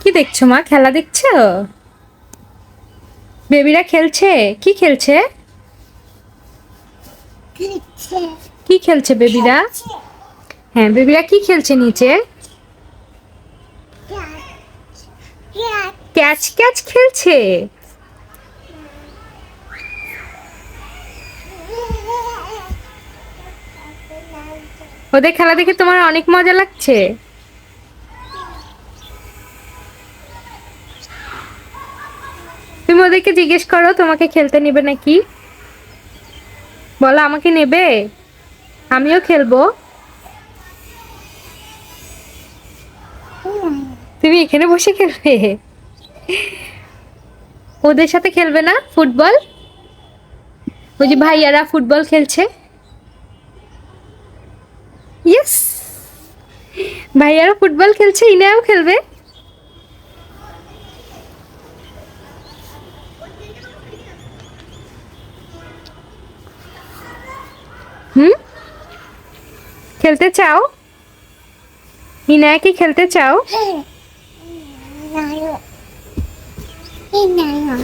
কি দেখছ মা? খেলা দেখছ? বেবিরা খেলছে? কি খেলছে? কি খেলছে বেবিরা? হ্যাঁ বেবিরা কি খেলছে নিচে? ক্যাচ ক্যাচ খেলছে? ওদের খেলা দেখে তোমার অনেক মজা লাগছে। তুমি ওদেরকে জিজ্ঞেস করো, তোমাকে খেলতে নেবে নাকি? বলো, আমাকে নেবে? আমিও খেলব। তুমি এখানে বসে খেলবে? ওদের সাথে খেলবে না ফুটবল? ওই যে ভাইয়ারা ফুটবল খেলছে। ইয়েস ভাইয়ারা ফুটবল খেলছে ইনাও খেলবে। হুম? খেলতে চাও? ইনায়া কি খেলতে চাও? ইনায়া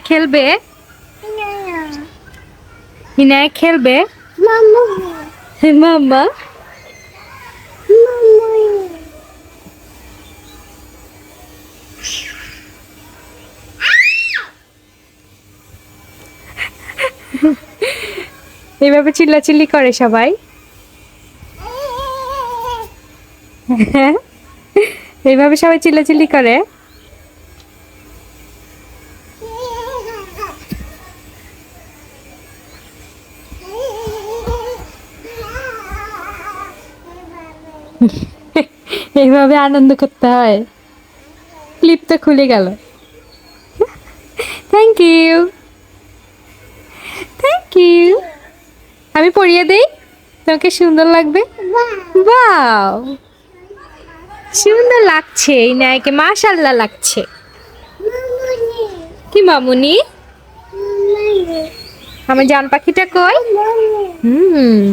খেলবে ইনায়া খেলবে মাম্মা এইভাবে চিল্লাচিল্লি করে সবাই। এইভাবে সবাই চিল্লাচিল্লি করে। এইভাবে আনন্দ করতে হয়। ক্লিপ তো খুলে গেল। থ্যাংক ইউ থ্যাংক ইউ আমি পরিয়ে দেই? তোমাকে সুন্দর লাগবে? বাও সুন্দর লাগছে এই নায়কে মাশাল্লাহ লাগছে। কি মামুনি। আমার জান পাখিটা কই? হুম।